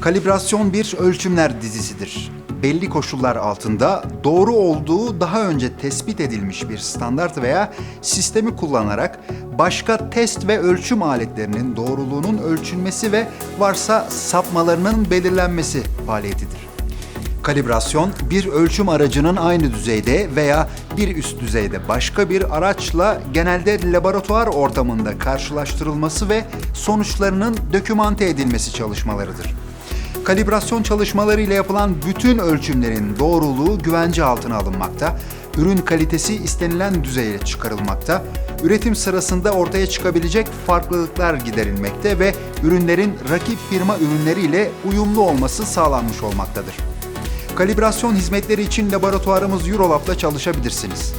Kalibrasyon bir ölçümler dizisidir. Belli koşullar altında doğru olduğu daha önce tespit edilmiş bir standart veya sistemi kullanarak başka test ve ölçüm aletlerinin doğruluğunun ölçülmesi ve varsa sapmalarının belirlenmesi faaliyetidir. Kalibrasyon, bir ölçüm aracının aynı düzeyde veya bir üst düzeyde başka bir araçla genelde laboratuvar ortamında karşılaştırılması ve sonuçlarının dokümante edilmesi çalışmalarıdır. Kalibrasyon çalışmaları ile yapılan bütün ölçümlerin doğruluğu güvence altına alınmakta, ürün kalitesi istenilen düzeye çıkarılmakta, üretim sırasında ortaya çıkabilecek farklılıklar giderilmekte ve ürünlerin rakip firma ürünleriyle uyumlu olması sağlanmış olmaktadır. Kalibrasyon hizmetleri için laboratuvarımız Eurolab'da çalışabilirsiniz.